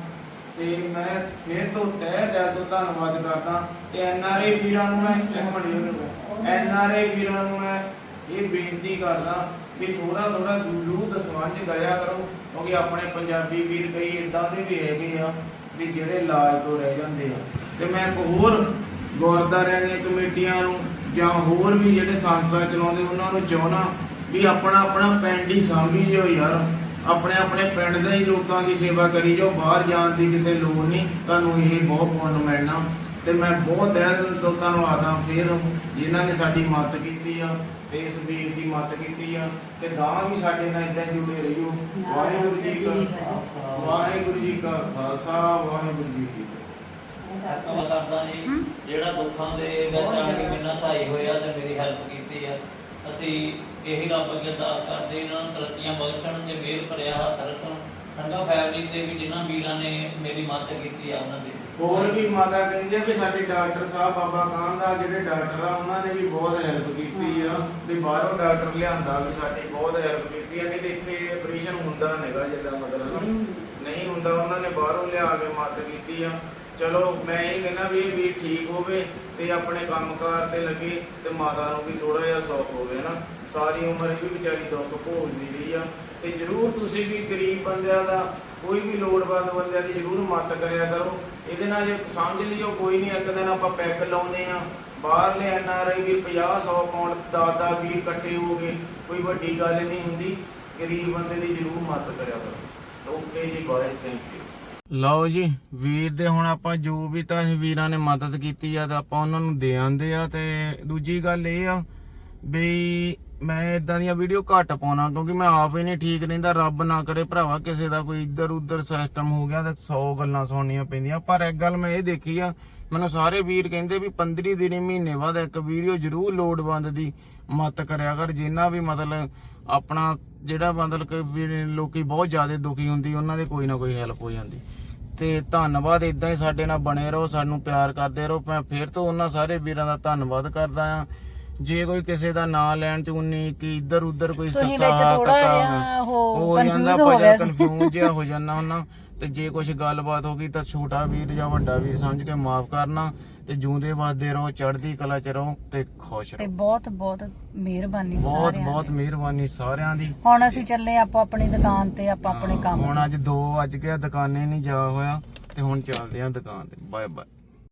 ਤੇ ਮੈਂ ਫਿਰ ਤੋਂ ਤਹਿ ਦਿਲ ਤੋਂ ਧੰਨਵਾਦ ਕਰਦਾ। ਤੇ ਐਨਆਰਏ ਵੀਰਾਂ ਨੂੰ ਮੈਂ ਇੱਕ ਮਿੰਟ ਐਨਆਰਏ ਵੀਰਾਂ ਨੂੰ ਮੈਂ ਇਹ ਬੇਨਤੀ ਕਰਦਾ ਵੀ ਥੋੜਾ ਥੋੜਾ ਦੂਰ ਦਸਵੰਜ ਕਰਿਆ ਕਰੋ, ਕਿਉਂਕਿ ਆਪਣੇ ਪੰਜਾਬੀ ਵੀਰ ਕਈ ਇਦਾਂ ਦੇ ਵੀ ਹੈਗੇ ਆ ਵੀ ਜਿਹੜੇ ਲਾਜ ਤੋਂ ਰਹਿ ਜਾਂਦੇ ਆ। ਤੇ ਮੈਂ ਇੱਕ ਹੋਰ ਗੁਰਦਾਰਿਆਂ ਦੀਆਂ ਕਮੇਟੀਆਂ ਨੂੰ ਜਾਂ ਹੋਰ ਵੀ ਜਿਹੜੇ ਸੰਸਥਾ ਚਲਾਉਂਦੇ, ਉਹਨਾਂ ਨੂੰ ਚਾਹਣਾ ਵੀ ਆਪਣਾ ਆਪਣਾ ਪਿੰਡ ਹੀ ਸਾਂਭੀ ਜਿਓ ਯਾਰ। ਆਪਣੇ ਆਪਣੇ ਪਿੰਡ ਦੇ ਹੀ ਲੋਕਾਂ ਦੀ ਸੇਵਾ ਕਰੀ ਜਾਓ, ਬਾਹਰ ਜਾਣ ਦੀ ਕਿਤੇ ਲੋੜ ਨਹੀਂ। ਤੁਹਾਨੂੰ ਇਹ ਬਹੁਤ ਪੁੰਨ ਮਿਲਣਾ ਤੇ ਮੈਂ ਬਹੁਤ ਦਿਲ ਤੋਂ ਧੰਨਵਾਦ ਆ ਫਿਰ ਜਿਨ੍ਹਾਂ ਨੇ ਸਾਡੀ ਮਦਦ ਕੀਤੀ ਆ, ਤੇ ਇਸ ਵੀਰ ਦੀ ਮਦਦ ਕੀਤੀ ਆ, ਤੇ ਗਾਂ ਵੀ ਸਾਡੇ ਨਾਲ ਇਦਾਂ ਜੁੜੇ ਰਹੀਓ। ਵਾਹਿਗੁਰੂ ਜੀ ਕਾ ਵਾਹਿਗੁਰੂ ਜੀ ਕਾ ਖਾਲਸਾ, ਵਾਹਿਗੁਰੂ ਜੀ ਕੀ ਧੰਨਵਾਦ ਕਰਦਾ ਜੀ, ਜਿਹੜਾ ਦੁੱਖਾਂ ਦੇ ਵਿੱਚ ਆ ਕੇ ਮੇਰੇ ਨਾਲ ਸਹਾਈ ਹੋਇਆ ਤੇ ਮੇਰੀ ਹੈਲਪ ਕੀਤੀ ਆ। ਅਸੀਂ ਇਹੀ ਰੱਬ ਅੱਗੇ ਅਰਦਾਸ ਕਰਦੇ ਇਹਨਾਂ ਨੂੰ ਤਰੱਕੀਆਂ ਬਖਸ਼ਣ ਤੇ ਮਿਹਰ ਭਰਿਆ ਹੱਥ ਰੱਖਣ। ਸੰਗਾ ਫੈਮਿਲੀ ਤੇ ਵੀ ਜਿਨ੍ਹਾਂ ਵੀਰਾਂ ਨੇ ਮੇਰੀ ਮਦਦ ਕੀਤੀ ਆ, ਉਹਨਾਂ ਦੀ। ਹੋਰ ਵੀ ਮਾਤਾ ਕਹਿੰਦੀ ਆ ਵੀ ਸਾਡੇ ਡਾਕਟਰ ਸਾਹਿਬ ਬਾਬਾ ਕਾਂਦਾ ਜਿਹੜੇ ਡਾਕਟਰ ਆ ਉਹਨਾਂ ਨੇ ਵੀ ਬਹੁਤ ਹੈਲਪ ਕੀਤੀ ਆ। ਵੀ ਬਾਹਰੋਂ ਡਾਕਟਰ ਲਿਆਂਦਾ ਵੀ ਸਾਡੀ ਬਹੁਤ ਹੈਲਪ ਕੀਤੀ ਆ। ਨਹੀਂ ਤੇ ਇੱਥੇ ਆਪਰੇਸ਼ਨ ਹੁੰਦਾ ਨਹੀਂਗਾ ਜਿੱਦਾਂ ਮਤਲਬ ਨਹੀਂ ਹੁੰਦਾ ਉਹਨਾਂ ਨੇ ਬਾਹਰੋਂ ਲਿਆ ਕੇ ਮਦਦ ਕੀਤੀ ਆ। ਚਲੋ ਮੈਂ ਇਹ ਕਹਿੰਦਾ ਵੀ ਇਹ ਵੀ ਠੀਕ ਹੋਵੇ ਤੇ ਆਪਣੇ ਕੰਮਕਾਰ ਤੇ ਲੱਗੇ ਤੇ ਮਾਤਾ ਨੂੰ ਵੀ ਥੋੜਾ ਜਿਹਾ ਸੌਖ ਹੋਵੇ ਨਾ। ਸਾਰੀ ਉਮਰ ਵੀ ਵਿਚਾਰੀ ਦੁੱਖ ਭੋਗਦੀ ਰਹੀ ਆ। ਤੇ ਜਰੂਰ ਤੁਸੀਂ ਵੀ ਗਰੀਬ ਬੰਦਿਆਂ ਦਾ ਕੋਈ ਵੀ ਲੋੜਵੰਦ ਬੰਦਿਆਂ ਦੀ ਜਰੂਰ ਮਦਦ ਕਰਿਆ ਕਰੋ। ਇਹਦੇ ਨਾਲ ਜੇ ਸਮਝ ਲਿਓ ਕੋਈ ਨਹੀਂ ਇੱਕ ਦਿਨ ਆਪਾਂ ਪੈਕ ਲਾਉਂਦੇ ਆ। ਬਾਹਰਲੇ N R I we 50 100 pound ਦਾਦਾ ਵੀਰ ਇਕੱਠੇ ਹੋ ਗਏ ਕੋਈ ਵੱਡੀ ਗੱਲ ਨਹੀਂ ਹੁੰਦੀ। ਗਰੀਬ ਬੰਦੇ ਦੀ ਜਰੂਰ ਮਦਦ ਕਰਿਆ ਕਰੋ। ਓਕੇ ਜੀ, ਬਾਏ ਥੈਂਕ ਯੂ ਲਓ ਜੀ, ਵੀਰ ਦੇ ਹੁਣ ਆਪਾਂ ਜੋ ਵੀ ਤਾਂ ਅਸੀਂ ਵੀਰਾਂ ਨੇ ਮਦਦ ਕੀਤੀ ਆ, ਤਾਂ ਆਪਾਂ ਉਹਨਾਂ ਨੂੰ ਦੇ ਆਂਦੇ ਆ। ਤੇ ਦੂਜੀ ਗੱਲ ਇਹ ਆ ਵੀ ਮੈਂ ਇਦਾਂ ਦੀਆਂ ਵੀਡੀਓ ਘੱਟ ਪਾਉਣਾ ਕਿਉਂਕਿ ਮੈਂ ਆਪ ਹੀ ਨਹੀਂ ਠੀਕ ਰਹਿੰਦਾ, ਰੱਬ ਨਾ ਕਰੇ ਭਰਾਵਾ, ਕਿਸੇ ਦਾ ਕੋਈ ਇੱਧਰ ਉੱਧਰ ਸਿਸਟਮ ਹੋ ਗਿਆ ਤਾਂ 100 ਗੱਲਾਂ ਸੁਣਨੀਆਂ ਪੈਂਦੀਆਂ। ਪਰ ਇੱਕ ਗੱਲ ਮੈਂ ਇਹ ਦੇਖੀ ਆ, ਮੈਨੂੰ ਸਾਰੇ ਵੀਰ ਕਹਿੰਦੇ ਵੀ 15 ਦਿਨ ਮਹੀਨੇ ਬਾਅਦ ਇੱਕ ਵੀਡੀਓ ਜ਼ਰੂਰ ਲੋੜਵੰਦ ਦੀ ਮਤ ਕਰਿਆ ਕਰ, ਜਿੰਨਾ ਵੀ ਮਤਲਬ ਆਪਣਾ ਜਿਹੜਾ ਮਤਲਬ ਕਿ ਵੀ ਲੋਕੀ ਬਹੁਤ ਜ਼ਿਆਦਾ ਦੁਖੀ ਹੁੰਦੀ, ਉਹਨਾਂ ਦੇ ਕੋਈ ਨਾ ਕੋਈ ਹੈਲਪ ਹੋ ਜਾਂਦੀ। ਤੇ ਧੰਨਵਾਦ ਇਦਾਂ ਹੀ ਸਾਡੇ ਨਾਲ ਬਣੇ ਰਹੋ, ਸਾਨੂੰ ਪਿਆਰ ਕਰਦੇ ਰਹੋ। ਮੈਂ ਫਿਰ ਤੋਂ ਉਹਨਾਂ ਸਾਰੇ ਵੀਰਾਂ ਦਾ ਧੰਨਵਾਦ ਕਰਦਾ ਆ। ਜੇ ਕੋਈ ਕਿਸੇ ਦਾ ਨਾਂ ਲੈਣ ਚ ਉਨੀ ਕਿ ਇੱਧਰ ਉੱਧਰ ਕੋਈ ਤੁਸੀਂ ਵਿੱਚ ਕੱਕਾ ਜਿਹਾ ਉਹ confuse ਹੋ ਗਿਆ ਸੀ। ਕਨਫਿਊਜ਼ ਜਿਹਾ ਹੋ ਜਾਂਦਾ ਹੁੰਦਾ। ਤੇ ਜੇ ਕੁਝ ਗੱਲਬਾਤ ਹੋ ਗਈ ਤਾਂ ਛੋਟਾ ਵੀਰ ਜਾਂ ਵੱਡਾ ਵੀਰ ਸਮਝ ਕੇ ਮਾਫ ਕਰਨਾ ਤੇ ਜੂੰਦੇ ਵੱਸਦੇ ਰਹੋ ਚੜ੍ਹਦੀ ਕਲਾ ਚ ਰਹੋ ਤੇ ਖੁਸ਼ ਤੇ ਰਹੋ। ਬਹੁਤ ਬਹੁਤ ਮਿਹਰਬਾਨੀ ਬਹੁਤ ਸਾਰਿਆਂ ਬਹੁਤ ਦੀ ਮਿਹਰਬਾਨੀ ਸਾਰਿਆਂ ਦੀ। ਹੁਣ ਅਸੀਂ ਚੱਲੇ ਆਪਾਂ ਆਪਣੀ ਦੁਕਾਨ ਤੇ ਆਪਾਂ ਆਪਣੇ ਕੰਮ ਹੁਣ ਅੱਜ 2 ਵੱਜ ਗਿਆ ਦੁਕਾਨੇ ਨਹੀਂ ਜਾ ਹੋਇਆ ਤੇ ਹੁਣ ਚੱਲਦੇ ਆ ਦੁਕਾਨ ਤੇ। Bye bye